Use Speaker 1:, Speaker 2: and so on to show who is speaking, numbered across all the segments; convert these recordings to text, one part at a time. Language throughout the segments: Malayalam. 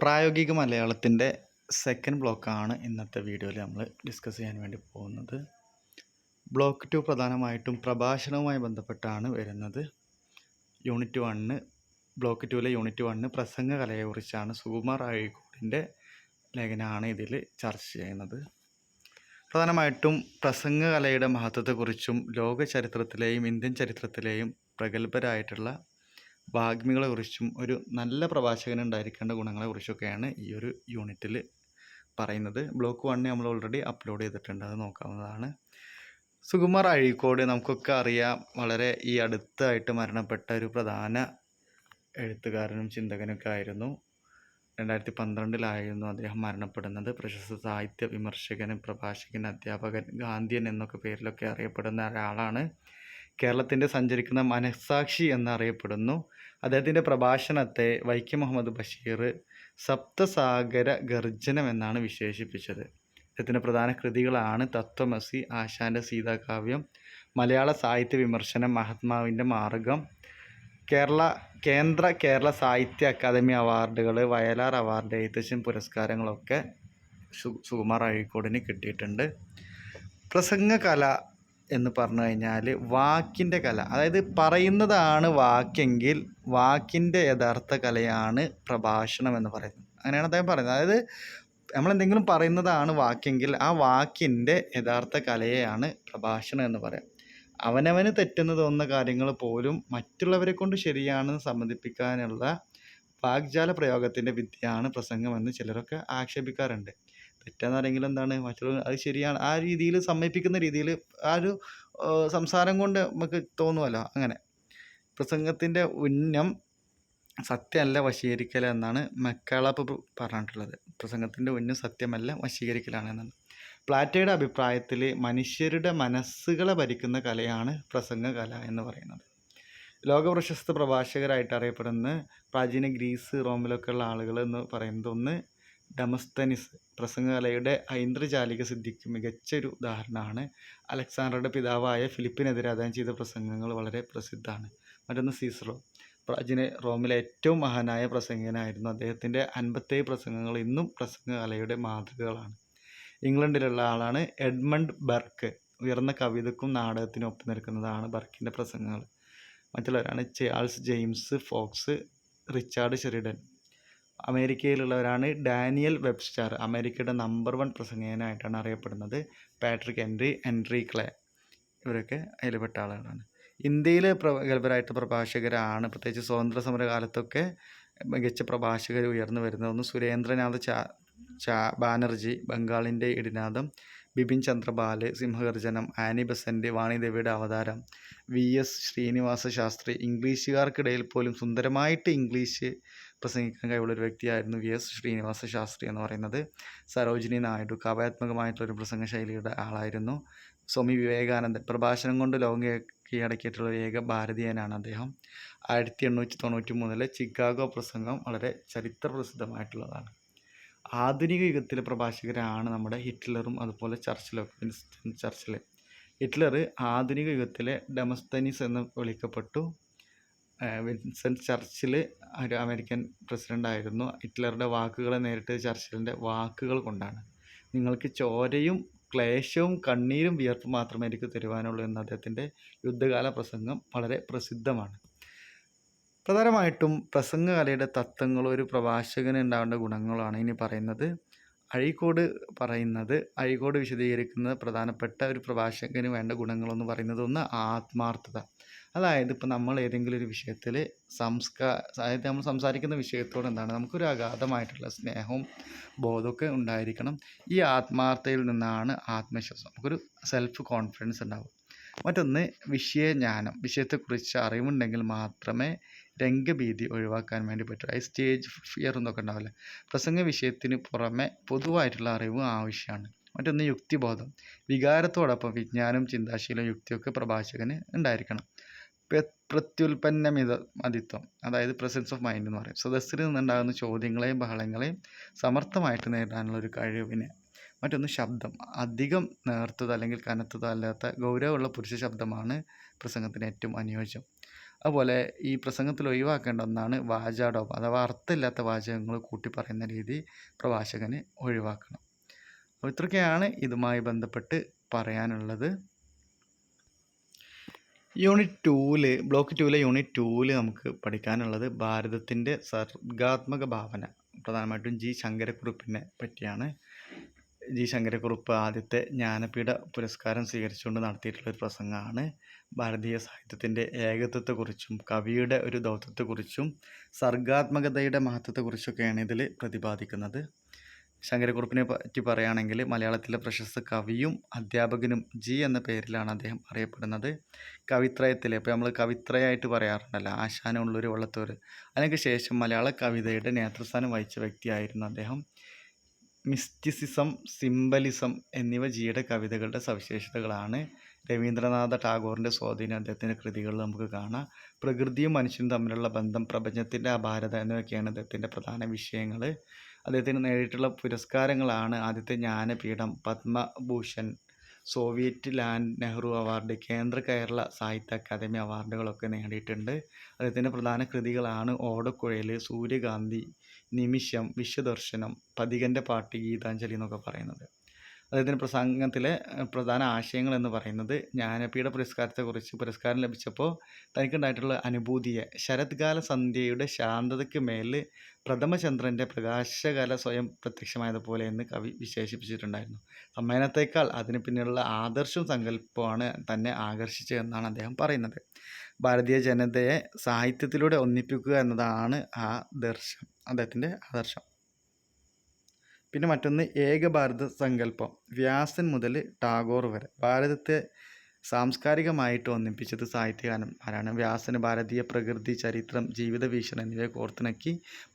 Speaker 1: പ്രായോഗിക മലയാളത്തിന്റെ സെക്കൻഡ് ബ്ലോക്കാണ് ഇന്നത്തെ വീഡിയോയിൽ നമ്മൾ ഡിസ്കസ് ചെയ്യാൻ വേണ്ടി പോകുന്നത്. ബ്ലോക്ക് ടു പ്രധാനമായിട്ടും പ്രഭാഷണവുമായി ബന്ധപ്പെട്ടാണ് വരുന്നത്. യൂണിറ്റ് വണ്ണ് ബ്ലോക്ക് ടുവിലെ യൂണിറ്റ് വണ്ണ് പ്രസംഗ കലയെക്കുറിച്ചാണ് സുകുമാർ അഴീക്കോടിന്റെ ലേഖനമാണ് ഇതിൽ ചർച്ച ചെയ്യുന്നത്. പ്രധാനമായിട്ടും പ്രസംഗ കലയുടെ മഹത്വത്തെക്കുറിച്ചും ലോക ചരിത്രത്തിലെയും ഇന്ത്യൻ ചരിത്രത്തിലെയും പ്രഗത്ഭരായിട്ടുള്ള വാഗ്മികളെക്കുറിച്ചും ഒരു നല്ല പ്രഭാഷകൻ ഉണ്ടായിരിക്കേണ്ട ഗുണങ്ങളെക്കുറിച്ചൊക്കെയാണ് ഈ ഒരു യൂണിറ്റിൽ പറയുന്നത്. ബ്ലോക്ക് വണ് നമ്മൾ ഓൾറെഡി അപ്ലോഡ് ചെയ്തിട്ടുണ്ട്. അത് നോക്കാവുന്നതാണ്. സുകുമാർ അഴീക്കോട് നമുക്കൊക്കെ അറിയാം വളരെ ഈ അടുത്തായിട്ട് മരണപ്പെട്ട ഒരു പ്രധാന എഴുത്തുകാരനും ചിന്തകനൊക്കെ ആയിരുന്നു. രണ്ടായിരത്തി പന്ത്രണ്ടിലായിരുന്നു അദ്ദേഹം മരണപ്പെടുന്നത്. പ്രശസ്ത സാഹിത്യ വിമർശകനും പ്രഭാഷകൻ അധ്യാപകൻ ഗാന്ധിയൻ എന്നൊക്കെ പേരിലൊക്കെ അറിയപ്പെടുന്ന ഒരാളാണ്. കേരളത്തിന്റെ സഞ്ചരിക്കുന്ന മനസാക്ഷി എന്നറിയപ്പെടുന്നു. അദ്ദേഹത്തിന്റെ പ്രഭാഷണത്തെ വൈക്കം മുഹമ്മദ് ബഷീർ സപ്തസാഗര ഗർജനം എന്നാണ് വിശേഷിപ്പിച്ചത്. അദ്ദേഹത്തിന്റെ പ്രധാന കൃതികളാണ് തത്വമസി ആശാന്റെ സീതാകാവ്യം മലയാള സാഹിത്യ വിമർശനം മഹാത്മാവിന്റെ മാർഗം കേരള കേന്ദ്ര കേരള സാഹിത്യ അക്കാദമി അവാർഡുകൾ വയലാർ അവാർഡ് എഴുത്തച്ഛൻ പുരസ്കാരങ്ങളൊക്കെ സുകുമാർ അഴീക്കോടിന് കിട്ടിയിട്ടുണ്ട്. പ്രസംഗകല എന്ന് പറഞ്ഞു കഴിഞ്ഞാൽ വാക്കിന്റെ കല. അതായത് പറയുന്നതാണ് വാക്കെങ്കിൽ വാക്കിന്റെ യഥാർത്ഥ കലയാണ് പ്രഭാഷണം എന്ന് പറയുന്നത്. അങ്ങനെയാണ് അദ്ദേഹം പറയുന്നത്. അതായത് നമ്മളെന്തെങ്കിലും പറയുന്നതാണ് വാക്കെങ്കിൽ ആ വാക്കിന്റെ യഥാർത്ഥ കലയെയാണ് പ്രഭാഷണം എന്ന് പറയാം. അവനവന് തെറ്റെന്ന് തോന്നുന്ന കാര്യങ്ങൾ പോലും മറ്റുള്ളവരെ കൊണ്ട് ശരിയാണെന്ന് സമ്മതിപ്പിക്കാനുള്ള വാഗ്ജാല പ്രയോഗത്തിന്റെ വിദ്യയാണ് പ്രസംഗമെന്ന് ചിലരൊക്കെ ആക്ഷേപിക്കാറുണ്ട്. തെറ്റെന്ന് എന്താണ്? മറ്റുള്ളവർ അത് ശരിയാണ്. ആ രീതിയിൽ സമ്മതിപ്പിക്കുന്ന രീതിയിൽ ആ ഒരു സംസാരം കൊണ്ട് നമുക്ക് തോന്നുമല്ലോ അങ്ങനെ. പ്രസംഗത്തിന്റെ ഉന്നം സത്യമല്ല വശീകരിക്കൽ എന്നാണ് മെക്കാളപ്പ് പറഞ്ഞിട്ടുള്ളത്. പ്രസംഗത്തിന്റെ ഉന്നം സത്യമല്ല വശീകരിക്കലാണ് എന്നാണ്. പ്ലാറ്റയുടെ അഭിപ്രായത്തിൽ മനുഷ്യരുടെ മനസ്സുകളെ ഭരിക്കുന്ന കലയാണ് പ്രസംഗകല എന്ന് പറയുന്നത്. ലോകപ്രശസ്ത പ്രഭാഷകരായിട്ട് അറിയപ്പെടുന്ന പ്രാചീന ഗ്രീസ് റോമിലൊക്കെ ഉള്ള ആളുകൾ എന്ന് പറയുന്നത് ഒന്ന് ഡമസ്തനിസ് പ്രസംഗകലയുടെ ഐന്ദ്രജാലിക സിദ്ധിക്ക് മികച്ചൊരു ഉദാഹരണമാണ്. അലക്സാണ്ടറുടെ പിതാവായ ഫിലിപ്പിനെതിരെ അദ്ദേഹം ചെയ്ത പ്രസംഗങ്ങൾ വളരെ പ്രസിദ്ധമാണ്. മറ്റൊന്ന് സീസറോ. പ്രാചീന റോമിലെ ഏറ്റവും മഹാനായ പ്രസംഗകനായിരുന്നു. അദ്ദേഹത്തിന്റെ അൻപത്തേഴ് പ്രസംഗങ്ങൾ ഇന്നും പ്രസംഗകലയുടെ മാതൃകകളാണ്. ഇംഗ്ലണ്ടിലുള്ള ആളാണ് എഡ്മണ്ട് ബർക്ക്. ഉയർന്ന കവിതക്കും നാടകത്തിനും ഒപ്പം നിൽക്കുന്നതാണ് ബർക്കിന്റെ പ്രസംഗങ്ങൾ. മറ്റുള്ളവരാണ് Charles James Fox Richard Sheridan. അമേരിക്കയിലുള്ളവരാണ് Daniel Webster അമേരിക്കയുടെ നമ്പർ വൺ പ്രസംഗകനായിട്ടാണ് അറിയപ്പെടുന്നത്. പാട്രിക് എൻട്രി എൻട്രി ക്ലേ ഇവരൊക്കെ അതിൽപ്പെട്ട ആളുകളാണ്. ഇന്ത്യയിലെ പ്രഗത്ഭരായിട്ട് പ്രഭാഷകരാണ്. പ്രത്യേകിച്ച് സ്വാതന്ത്ര്യ സമര കാലത്തൊക്കെ മികച്ച പ്രഭാഷകർ ഉയർന്നു വരുന്നത്. ഒന്ന് സുരേന്ദ്രനാഥ് ചാ ചാ ബാനർജി ബംഗാളിന്റെ ഇടിനാഥം ബിപിൻ ചന്ദ്രപാൽ സിംഹഗർജനം ആനി ബസന്റ് വാണിദേവിയുടെ അവതാരം വി എസ് ശ്രീനിവാസ ശാസ്ത്രി. ഇംഗ്ലീഷുകാർക്കിടയിൽ പോലും സുന്ദരമായിട്ട് ഇംഗ്ലീഷ് പ്രസംഗിക്കാൻ കഴിവുള്ള ഒരു വ്യക്തിയായിരുന്നു വി എസ് ശ്രീനിവാസ ശാസ്ത്രി എന്ന് പറയുന്നത്. സരോജിനി നായിഡു കാവ്യാത്മകമായിട്ടുള്ളൊരു പ്രസംഗ ശൈലിയുടെ ആളായിരുന്നു. സ്വാമി വിവേകാനന്ദൻ പ്രഭാഷണം കൊണ്ട് ലോകം കീഴടക്കിയിട്ടുള്ള ഒരു ഏക ഭാരതീയനാണ് അദ്ദേഹം. ആയിരത്തി എണ്ണൂറ്റി തൊണ്ണൂറ്റി മൂന്നിലെ ചിക്കാഗോ പ്രസംഗം വളരെ ചരിത്ര പ്രസിദ്ധമായിട്ടുള്ളതാണ് ആധുനിക യുഗത്തിലെ പ്രഭാഷകരാണ് നമ്മുടെ ഹിറ്റ്ലറും അതുപോലെ വിൻസ്റ്റൺ ചർച്ചിൽ ഹിറ്റ്ലർ ആധുനിക യുഗത്തിലെ ഡെമസ്തനീസ് എന്ന് വിളിക്കപ്പെട്ടു. വിൻസെന്റ് ചർച്ചിൽ ഒരു അമേരിക്കൻ പ്രസിഡന്റ് ആയിരുന്നു ഹിറ്റ്ലറുടെ വാക്കുകളെ നേരിട്ട് ചർച്ചിലിന്റെ വാക്കുകൾ കൊണ്ടാണ്. നിങ്ങൾക്ക് ചോരയും ക്ലേശവും കണ്ണീരും വിയർപ്പ് മാത്രമേ എനിക്ക് തരുവാനുള്ളൂ എന്ന അദ്ദേഹത്തിന്റെ യുദ്ധകാല പ്രസംഗം വളരെ പ്രസിദ്ധമാണ്. പ്രധാനമായിട്ടും പ്രസംഗകലയുടെ തത്വങ്ങൾ ഒരു പ്രഭാഷകന് ഉണ്ടാകേണ്ട ഗുണങ്ങളാണ് ഇനി പറയുന്നത്. അഴീക്കോട് പറയുന്നത് അഴീക്കോട് വിശദീകരിക്കുന്ന പ്രധാനപ്പെട്ട ഒരു പ്രഭാഷകന് വേണ്ട ഗുണങ്ങളെന്ന് പറയുന്നത് ഒന്ന് ആത്മാർത്ഥത. അതായത് ഇപ്പോൾ നമ്മൾ ഏതെങ്കിലും ഒരു വിഷയത്തിൽ സംസ്കാ അതായത് നമ്മൾ സംസാരിക്കുന്ന വിഷയത്തോട് എന്താണ്? നമുക്കൊരു അഗാധമായിട്ടുള്ള സ്നേഹവും ബോധമൊക്കെ ഉണ്ടായിരിക്കണം. ഈ ആത്മാർത്ഥയിൽ നിന്നാണ് ആത്മവിശ്വാസം. നമുക്കൊരു സെൽഫ് കോൺഫിഡൻസ് ഉണ്ടാവും മറ്റൊന്ന് വിഷയജ്ഞാനം. വിഷയത്തെക്കുറിച്ച് അറിവുണ്ടെങ്കിൽ മാത്രമേ രംഗഭീതി ഒഴിവാക്കാൻ വേണ്ടി പറ്റൂ. അതായത് സ്റ്റേജ് ഫിയർ എന്നൊക്കെ ഉണ്ടാവില്ല? പ്രസംഗ വിഷയത്തിന് പുറമെ പൊതുവായിട്ടുള്ള അറിവ് ആവശ്യമാണ്. മറ്റൊന്ന് യുക്തിബോധം. വികാരത്തോടൊപ്പം വിജ്ഞാനം ചിന്താശീലം യുക്തിയൊക്കെ പ്രഭാഷകന് ഉണ്ടായിരിക്കണം. പ്രത്യുൽപ്പന്നമിത മതിത്വം അതായത് പ്രസൻസ് ഓഫ് മൈൻഡ് എന്ന് പറയും. സദസ്സിൽ നിന്നുണ്ടാകുന്ന ചോദ്യങ്ങളെയും ബഹളങ്ങളെയും സമർത്ഥമായിട്ട് നേരിടാനുള്ള ഒരു കഴിവിന് മറ്റൊന്ന് ശബ്ദം. അധികം നേർത്തത് അല്ലെങ്കിൽ കനത്തതോ അല്ലാത്ത ഗൗരവമുള്ള പുരുഷ ശബ്ദമാണ് പ്രസംഗത്തിന് ഏറ്റവും അനുയോജ്യം. അതുപോലെ ഈ പ്രസംഗത്തിൽ ഒഴിവാക്കേണ്ട ഒന്നാണ് വാചാടോപം അഥവാ അർത്ഥമില്ലാത്ത വാചകങ്ങൾ കൂട്ടി പറയുന്ന രീതി പ്രഭാഷകന് ഒഴിവാക്കണം. അപ്പോൾ ഇത്രയൊക്കെയാണ് ഇതുമായി ബന്ധപ്പെട്ട് പറയാനുള്ളത്. യൂണിറ്റ് ടൂൽ ബ്ലോക്ക് ടൂവിലെ യൂണിറ്റ് ടൂവിൽ നമുക്ക് പഠിക്കാനുള്ളത് ഭാരതത്തിന്റെ സർഗാത്മക ഭാവന. പ്രധാനമായിട്ടും ജി ശങ്കരക്കുറുപ്പിനെ പറ്റിയാണ്. ജി ശങ്കരക്കുറുപ്പ് ആദ്യത്തെ ജ്ഞാനപീഠ പുരസ്കാരം സ്വീകരിച്ചുകൊണ്ട് നടത്തിയിട്ടുള്ള ഒരു പ്രസംഗമാണ്. ഭാരതീയ സാഹിത്യത്തിന്റെ ഏകത്വത്തെക്കുറിച്ചും കവിയുടെ ഒരു ദൗത്യത്തെക്കുറിച്ചും സർഗാത്മകതയുടെ മഹത്വത്തെക്കുറിച്ചൊക്കെയാണ് ഇതിൽ പ്രതിപാദിക്കുന്നത്. ശങ്കരക്കുറുപ്പിനെ പറ്റി പറയുകയാണെങ്കിൽ മലയാളത്തിലെ പ്രശസ്ത കവിയും അധ്യാപകനും ജി എന്ന പേരിലാണ് അദ്ദേഹം അറിയപ്പെടുന്നത്. കവിത്രയത്തിൽ ഇപ്പോൾ നമ്മൾ കവിത്രയായിട്ട് പറയാറുണ്ടല്ലോ ആശാനുള്ളൊരു വള്ളത്തോർ അതിനൊക്കെ ശേഷം മലയാള കവിതയുടെ നേതൃസ്ഥാനം വഹിച്ച വ്യക്തിയായിരുന്നു അദ്ദേഹം. മിസ്റ്റിസിസം സിംബലിസം എന്നിവ ജിയുടെ കവിതകളുടെ സവിശേഷതകളാണ്. രവീന്ദ്രനാഥ ടാഗോറിന്റെ സ്വാധീനം അദ്ദേഹത്തിന്റെ കൃതികളിൽ നമുക്ക് കാണാം. പ്രകൃതിയും മനുഷ്യനും തമ്മിലുള്ള ബന്ധം പ്രപഞ്ചത്തിന്റെ അപാരത എന്നിവയൊക്കെയാണ് അദ്ദേഹത്തിന്റെ പ്രധാന വിഷയങ്ങൾ. അദ്ദേഹത്തിന് നേടിയിട്ടുള്ള പുരസ്കാരങ്ങളാണ് ആദ്യത്തെ Jnanpith Padma Bhushan Soviet Land Nehru award കേന്ദ്ര കേരള സാഹിത്യ അക്കാദമി അവാർഡുകളൊക്കെ നേടിയിട്ടുണ്ട്. അദ്ദേഹത്തിന്റെ പ്രധാന കൃതികളാണ് ഓടക്കുഴൽ സൂര്യകാന്തി നിമിഷം വിശ്വദർശനം പതികന്റെ പാട്ട് ഗീതാഞ്ജലി എന്നൊക്കെ പറയുന്നത്. അദ്ദേഹത്തിന്റെ പ്രസംഗത്തിലെ പ്രധാന ആശയങ്ങൾ എന്ന് പറയുന്നത് ജ്ഞാനപീഠ പുരസ്കാരത്തെക്കുറിച്ച് പുരസ്കാരം ലഭിച്ചപ്പോൾ തനിക്കുണ്ടായിട്ടുള്ള അനുഭൂതിയെ ശരത്കാല സന്ധ്യയുടെ ശാന്തതയ്ക്ക് മേൽ പ്രഥമചന്ദ്രന്റെ പ്രകാശകല സ്വയം പ്രത്യക്ഷമായതുപോലെ എന്ന് കവി വിശേഷിപ്പിച്ചിട്ടുണ്ടായിരുന്നു. സമ്മേളനത്തേക്കാൾ അതിന് പിന്നിലുള്ള ആദർശവും സങ്കല്പമാണ് തന്നെ ആകർഷിച്ചതെന്നാണ് അദ്ദേഹം പറയുന്നത്. ഭാരതീയ ജനതയെ സാഹിത്യത്തിലൂടെ ഒന്നിപ്പിക്കുക എന്നതാണ് ആ ദർശം അദ്ദേഹത്തിന്റെ ആദർശം. പിന്നെ മറ്റൊന്ന് ഏകഭാരത സങ്കല്പം. വ്യാസൻ മുതൽ ടാഗോർ വരെ. ഭാരതത്തെ സാംസ്കാരികമായിട്ട് ഒന്നിപ്പിച്ചത് സാഹിത്യകാരന്മാരാണ് വ്യാസന് ഭാരതീയ പ്രകൃതി ചരിത്രം ജീവിത വീക്ഷണം എന്നിവയെ കോർത്തിണക്കി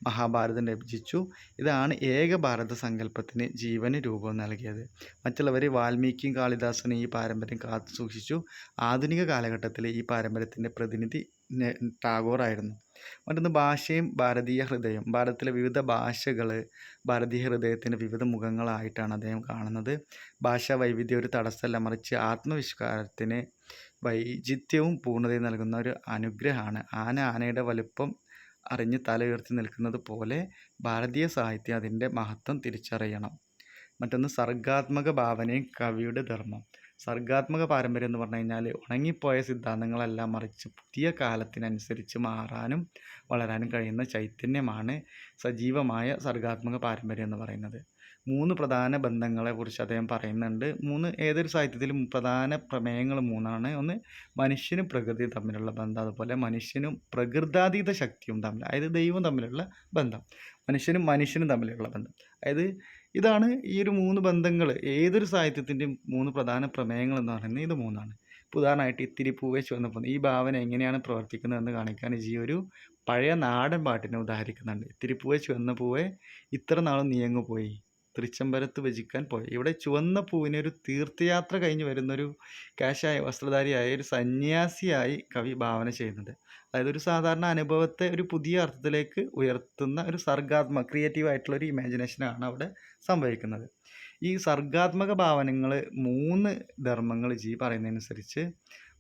Speaker 1: മഹാഭാരതം രചിച്ചു. ഇതാണ് ഏകഭാരത സങ്കല്പത്തിന് ജീവന് രൂപം നൽകിയത്. മറ്റുള്ളവർ വാൽമീകിയും കാളിദാസനും ഈ പാരമ്പര്യം കാത്തു സൂക്ഷിച്ചു. ആധുനിക കാലഘട്ടത്തിലെ ഈ പാരമ്പര്യത്തിന്റെ പ്രതിനിധി ടാഗോർ ടാഗോറായിരുന്നു മറ്റൊന്ന് ഭാഷയും ഭാരതീയ ഹൃദയം. ഭാരതത്തിലെ വിവിധ ഭാഷകൾ ഭാരതീയ ഹൃദയത്തിന്റെ വിവിധ മുഖങ്ങളായിട്ടാണ് അദ്ദേഹം കാണുന്നത്. ഭാഷാ വൈവിധ്യം ഒരു തടസ്സമല്ല മറിച്ച് ആത്മവിഷ്കാരത്തിന് വൈചിത്യവും പൂർണതയും നൽകുന്ന ഒരു അനുഗ്രഹമാണ്. ആന ആനയുടെ വലുപ്പം അറിഞ്ഞ് തല ഉയർത്തി നിൽക്കുന്നത് പോലെ ഭാരതീയ സാഹിത്യം അതിന്റെ മഹത്വം തിരിച്ചറിയണം. മറ്റൊന്ന് സർഗാത്മക ഭാവനയും കവിയുടെ ധർമ്മം. സർഗാത്മക പാരമ്പര്യം എന്ന് പറഞ്ഞു കഴിഞ്ഞാൽ ഉണങ്ങിപ്പോയ സിദ്ധാന്തങ്ങളെല്ലാം മറിച്ച് പുതിയ കാലത്തിനനുസരിച്ച് മാറാനും വളരാനും കഴിയുന്ന ചൈതന്യമാണ് സജീവമായ സർഗാത്മക പാരമ്പര്യം എന്ന് പറയുന്നത്. മൂന്ന് പ്രധാന ബന്ധങ്ങളെക്കുറിച്ച് അദ്ദേഹം പറയുന്നുണ്ട്. മൂന്ന് ഏതൊരു സാഹിത്യത്തിലും പ്രധാന പ്രമേയങ്ങൾ മൂന്നാണ്. ഒന്ന് മനുഷ്യനും പ്രകൃതി തമ്മിലുള്ള ബന്ധം അതുപോലെ മനുഷ്യനും പ്രകൃതാതീത ശക്തിയും തമ്മിൽ അതായത് ദൈവം തമ്മിലുള്ള ബന്ധം മനുഷ്യനും മനുഷ്യനും തമ്മിലുള്ള ബന്ധം. അതായത് ഇതാണ് ഈ ഒരു മൂന്ന് ബന്ധങ്ങൾ ഏതൊരു സാഹിത്യത്തിന്റെയും മൂന്ന് പ്രധാന പ്രമേയങ്ങൾ എന്ന് പറയുന്നത് ഇത് മൂന്നാണ്. ഇപ്പോൾ ഉദാഹരണമായിട്ട് ഇത്തിരി പൂവേ ചുവന്നപ്പോൾ ഈ ഭാവന എങ്ങനെയാണ് പ്രവർത്തിക്കുന്നതെന്ന് കാണിക്കാൻ ഈ ഒരു പഴയ നാടൻ പാട്ടിനെ ഉദാഹരിക്കുന്നുണ്ട്. ഇത്തിരി പൂവേ ചുവന്ന പൂവേ ഇത്ര നാളും നീയങ്ങ് പോയി. തൃച്ചംബരത്ത് ഭജിക്കാൻ പോയി. ഇവിടെ ചുവന്ന പൂവിനെ ഒരു തീർത്ഥയാത്ര കഴിഞ്ഞ് വരുന്നൊരു കാശായ വസ്ത്രധാരിയായ ഒരു സന്യാസിയായി കവി ഭാവന ചെയ്യുന്നുണ്ട്. അതായത് ഒരു സാധാരണ അനുഭവത്തെ ഒരു പുതിയ അർത്ഥത്തിലേക്ക് ഉയർത്തുന്ന ഒരു സർഗാത്മക ക്രിയേറ്റീവ് ആയിട്ടുള്ള ഒരു ഇമാജിനേഷനാണ് അവിടെ സംഭവിക്കുന്നത്. ഈ സർഗാത്മക ഭാവനങ്ങൾ മൂന്ന് ധർമ്മങ്ങൾ ജി പറയുന്നതനുസരിച്ച്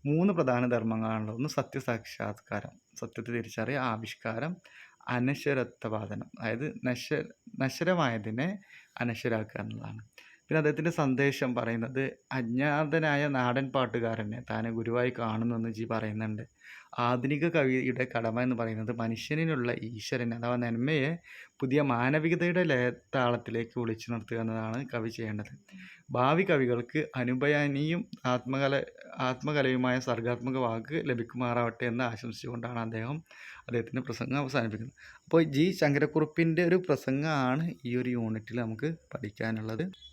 Speaker 1: മൂന്ന് പ്രധാന ധർമ്മങ്ങളാണുള്ളത്. ഒന്ന് സത്യസാക്ഷാത്കാരം സത്യത്തെ തിരിച്ചറിയുക ആവിഷ്കാരം അനശ്വരത്വവാദനം. അതായത് നശ നശ്വരമായതിനെ അനശ്വരാക്കുക എന്നുള്ളതാണ് പിന്നെ അദ്ദേഹത്തിന്റെ സന്ദേശം പറയുന്നത് അജ്ഞാതനായ നാടൻ പാട്ടുകാരനെ താനെ ഗുരുവായി കാണുന്നു എന്ന് ജി പറയുന്നുണ്ട്. ആധുനിക കവിയുടെ കടമ എന്ന് പറയുന്നത് മനുഷ്യനിലുള്ള ഈശ്വരനെ അഥവാ നന്മയെ പുതിയ മാനവികതയുടെ ലയ താളത്തിലേക്ക് വിളിച്ചു നിർത്തുക എന്നതാണ് കവി ചെയ്യേണ്ടത്. ഭാവി കവികൾക്ക് അനുഭയനിയും ആത്മകല ആത്മകലയുമായ സർഗാത്മക വാക്ക് ലഭിക്കുമാറാവട്ടെ എന്ന് ആശംസിച്ചുകൊണ്ടാണ് അദ്ദേഹം അദ്ദേഹത്തിന്റെ പ്രസംഗം അവസാനിപ്പിക്കുന്നത്. അപ്പോൾ ജി ശങ്കരക്കുറുപ്പിന്റെ ഒരു പ്രസംഗമാണ് ഈ ഒരു യൂണിറ്റിൽ നമുക്ക് പഠിക്കാനുള്ളത്.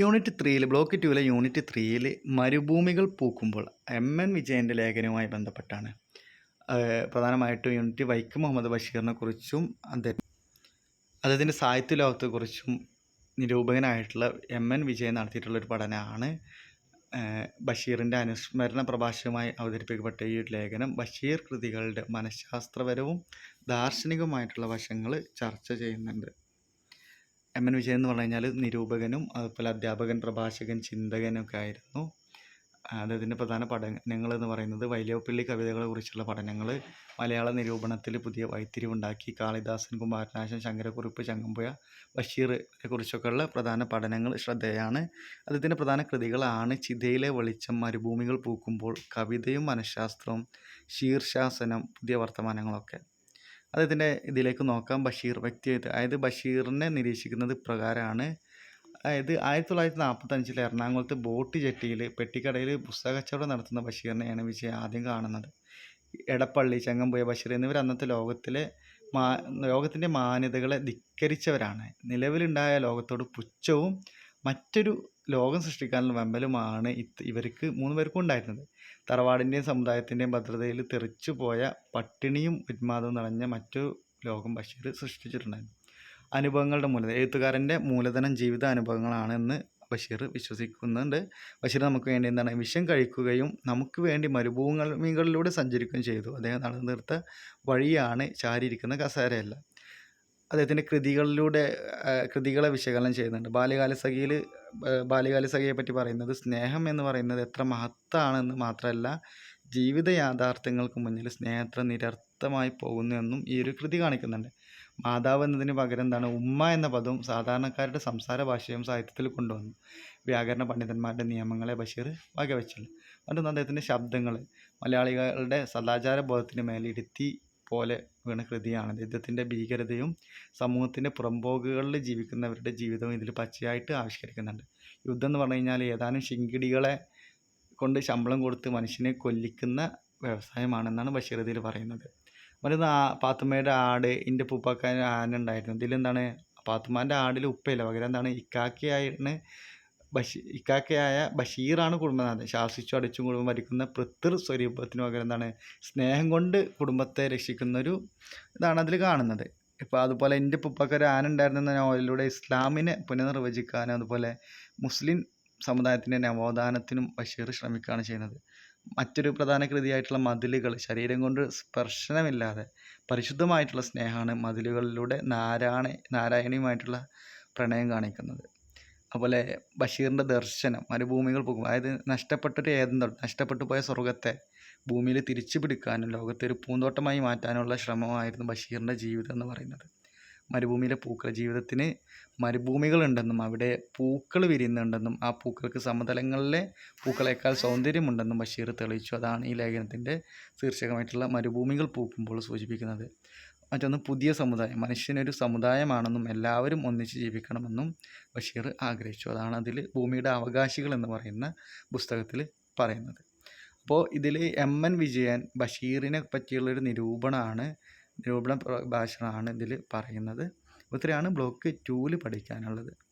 Speaker 1: യൂണിറ്റ് ത്രീയിൽ ബ്ലോക്ക് ടുവിലെ യൂണിറ്റ് ത്രീയിൽ മരുഭൂമികൾ പൂക്കുമ്പോൾ എം എൻ വിജയന്റെ ലേഖനവുമായി ബന്ധപ്പെട്ടാണ്. പ്രധാനമായിട്ടും യൂണിറ്റ് വൈക്കം മുഹമ്മദ് ബഷീറിനെ കുറിച്ചും അദ്ദേഹം അദ്ദേഹത്തിന്റെ സാഹിത്യ ലോകത്തെക്കുറിച്ചും നിരൂപകനായിട്ടുള്ള എം എൻ വിജയൻ നടത്തിയിട്ടുള്ള ഒരു പഠനമാണ്. ബഷീറിന്റെ അനുസ്മരണ പ്രഭാഷകമായി അവതരിപ്പിക്കപ്പെട്ട ഈ ലേഖനം ബഷീർ കൃതികളുടെ മനഃശാസ്ത്രപരവും ദാർശനികവുമായിട്ടുള്ള വശങ്ങൾ ചർച്ച ചെയ്യുന്നുണ്ട്. എം എൻ വിജയൻ എന്ന് പറഞ്ഞു കഴിഞ്ഞാൽ നിരൂപകനും അതുപോലെ അധ്യാപകൻ പ്രഭാഷകൻ ചിന്തകനൊക്കെ ആയിരുന്നു. അദ്ദേഹത്തിന്റെ പ്രധാന പഠനങ്ങൾ എന്ന് പറയുന്നത് വൈലോപ്പിള്ളി കവിതകളെ കുറിച്ചുള്ള പഠനങ്ങൾ മലയാള നിരൂപണത്തിൽ പുതിയ വൈത്തിരിവുണ്ടാക്കി കാളിദാസൻ കുമാരനാശൻ ശങ്കരക്കുറിപ്പ് ചങ്ങമ്പുഴ ബഷീറിനെ കുറിച്ചൊക്കെയുള്ള പ്രധാന പഠനങ്ങൾ ശ്രദ്ധേയമാണ് അദ്ദേഹത്തിന്റെ പ്രധാന കൃതികളാണ്. ചിതയിലെ വെളിച്ചം മരുഭൂമികൾ പൂക്കുമ്പോൾ കവിതയും മനഃശാസ്ത്രവും ശീർഷാസനം പുതിയ വർത്തമാനങ്ങളൊക്കെ. അദ്ദേഹത്തിന്റെ ഇതിലേക്ക് നോക്കാം. ബഷീർ വ്യക്തിയായിട്ട്. അതായത് ബഷീറിനെ നിരീക്ഷിക്കുന്നത് ഇപ്രകാരമാണ്. അതായത് ആയിരത്തി തൊള്ളായിരത്തി നാൽപ്പത്തഞ്ചിൽ എറണാകുളത്ത് ബോട്ട് ജെട്ടിയിൽ പെട്ടിക്കടയിൽ പുസ്തക കച്ചവടം നടത്തുന്ന ബഷീറിനെയാണ് വിജയ് ആദ്യം കാണുന്നത്. എടപ്പള്ളി ചങ്ങമ്പുയ ബഷീർ എന്നിവർ അന്നത്തെ ലോകത്തിലെ മാ ലോകത്തിന്റെ മാന്യതകളെ ധിക്കരിച്ചവരാണ്. നിലവിലുണ്ടായ ലോകത്തോട് പുച്ഛവും മറ്റൊരു ലോകം സൃഷ്ടിക്കാനുള്ള വെമ്പലുമാണ് ഇത് ഇവർക്ക് മൂന്ന് പേർക്കും ഉണ്ടായിരുന്നത്. തറവാടിന്റെയും സമുദായത്തിന്റെയും ഭദ്രതയിൽ തെറിച്ചു പോയ പട്ടിണിയും ഉന്മാദവും നിറഞ്ഞ മറ്റു ലോകം ബഷീർ സൃഷ്ടിച്ചിട്ടുണ്ടായിരുന്നു. അനുഭവങ്ങളുടെ മൂലധനം എഴുത്തുകാരന്റെ മൂലധനം ജീവിത അനുഭവങ്ങളാണെന്ന് ബഷീർ വിശ്വസിക്കുന്നുണ്ട്. ബഷീർ നമുക്ക് വേണ്ടി എന്താണ്? വിഷം കഴിക്കുകയും നമുക്ക് വേണ്ടി മരുഭൂമികളിലൂടെ സഞ്ചരിക്കുകയും ചെയ്തു. അദ്ദേഹം നടന്നു തീർത്ത വഴിയാണ് ചാരിയിരിക്കുന്ന കസേരയല്ല. അദ്ദേഹത്തിന്റെ കൃതികളിലൂടെ കൃതികളെ വിശകലനം ചെയ്യുന്നുണ്ട്. ബാല്യകാല സഖിയിൽ ബാല്യകാല സഖിയെ പറ്റി പറയുന്നത് സ്നേഹം എന്ന് പറയുന്നത് എത്ര മഹത്താണെന്ന് മാത്രമല്ല ജീവിത യാഥാർത്ഥ്യങ്ങൾക്ക് മുന്നിൽ സ്നേഹത്ര നിരർത്ഥമായി പോകുന്നു എന്നും ഈ ഒരു കൃതി കാണിക്കുന്നുണ്ട്. മാതാവ് എന്നതിന് പകരം എന്താണ്? ഉമ്മ എന്ന പദവും സാധാരണക്കാരുടെ സംസാര ഭാഷയും സാഹിത്യത്തിൽ കൊണ്ടുവന്നു. വ്യാകരണ പണ്ഡിതന്മാരുടെ നിയമങ്ങളെ ബഷീർ വകവെച്ചില്ല മറ്റൊന്ന് അദ്ദേഹത്തിന്റെ ശബ്ദങ്ങൾ? മലയാളികളുടെ സദാചാര ബോധത്തിന് മേലെ ഇടുത്തി പോലെ വീണ കൃതിയാണ് യുദ്ധത്തിന്റെ ഭീകരതയും സമൂഹത്തിന്റെ പുറംപോക്കുകളിൽ ജീവിക്കുന്നവരുടെ ജീവിതവും ഇതിൽ പച്ചയായിട്ട് ആവിഷ്കരിക്കുന്നുണ്ട്. യുദ്ധം എന്ന് പറഞ്ഞു കഴിഞ്ഞാൽ ഏതാനും ശിങ്കിടികളെ കൊണ്ട് ശമ്പളം കൊടുത്ത് മനുഷ്യനെ കൊല്ലിക്കുന്ന വ്യവസായമാണെന്നാണ് ബഷീർ പറയുന്നത്. മറ്റൊന്ന് പാത്തുമ്മയുടെ ആട് ഇന്റെ പൂപ്പാക്കാൻ ആന ഉണ്ടായിരുന്നു. ഇതിലെന്താണ്? പാത്തുമ്മാന്റെ ആടിൽ ഉപ്പയില്ല? പകരം എന്താണ്? ഇക്കാക്കയായിരുന്നു ബഷീ ഇക്കാക്കയായ ബഷീറാണ് കുടുംബനാഥൻ. ശാസിച്ചു അടിച്ചും കുടുംബം ഭരിക്കുന്ന പൃഥ്വർ സ്വരൂപത്തിന് പകരം എന്താണ്? സ്നേഹം കൊണ്ട് കുടുംബത്തെ രക്ഷിക്കുന്ന ഒരു ഇതാണ് അതിൽ കാണുന്നത്. ഇപ്പോൾ അതുപോലെ എന്റെ ഉപ്പക്കൊരു ആന ഉണ്ടായിരുന്ന നോവലിലൂടെ ഇസ്ലാമിനെ പുനർനിർവചിക്കാനും അതുപോലെ മുസ്ലിം സമുദായത്തിന്റെ നവോത്ഥാനത്തിനും ബഷീർ ശ്രമിക്കുകയാണ് ചെയ്യുന്നത്. മറ്റൊരു പ്രധാന കൃതിയായിട്ടുള്ള മതിലുകൾ ശരീരം കൊണ്ട് സ്പർശനമില്ലാതെ പരിശുദ്ധമായിട്ടുള്ള സ്നേഹമാണ് മതിലുകളിലൂടെ നാരായണ നാരായണിയുമായിട്ടുള്ള പ്രണയം കാണിക്കുന്നത്. അതുപോലെ ബഷീറിന്റെ ദർശനം മരുഭൂമികൾ പോകും അതായത് നഷ്ടപ്പെട്ടൊരു ഏതെന്തോ നഷ്ടപ്പെട്ടു പോയ സ്വർഗത്തെ ഭൂമിയിൽ തിരിച്ചു പിടിക്കാനും ലോകത്തെ ഒരു പൂന്തോട്ടമായി മാറ്റാനുള്ള ശ്രമമായിരുന്നു ബഷീറിന്റെ ജീവിതം എന്ന് പറയുന്നത്. മരുഭൂമിയിലെ പൂക്കൾ ജീവിതത്തിന് മരുഭൂമികളുണ്ടെന്നും അവിടെ പൂക്കൾ വിരിയുന്നുണ്ടെന്നും ആ പൂക്കൾക്ക് സമതലങ്ങളിലെ പൂക്കളേക്കാൾ സൗന്ദര്യമുണ്ടെന്നും ബഷീർ തെളിയിച്ചു. അതാണ് ഈ ലേഖനത്തിന്റെ ശീർഷകമായിട്ടുള്ള മരുഭൂമികൾ പൂക്കുമ്പോൾ സൂചിപ്പിക്കുന്നത്. മറ്റൊന്ന് പുതിയ സമുദായം. മനുഷ്യനൊരു സമുദായമാണെന്നും എല്ലാവരും ഒന്നിച്ച് ജീവിക്കണമെന്നും ബഷീർ ആഗ്രഹിച്ചു. അതാണ് അതിൽ ഭൂമിയുടെ അവകാശികൾ എന്ന് പറയുന്ന പുസ്തകത്തിൽ പറയുന്നത്. അപ്പോൾ ഇതിൽ എം എൻ വിജയൻ ബഷീറിനെ പറ്റിയുള്ളൊരു നിരൂപണമാണ് നിരൂപണ പ്രഭാഷണമാണ് ഇതിൽ പറയുന്നത്. ഇത്രയാണ് ബ്ലോക്ക് ടൂവിൽ പഠിക്കാനുള്ളത്.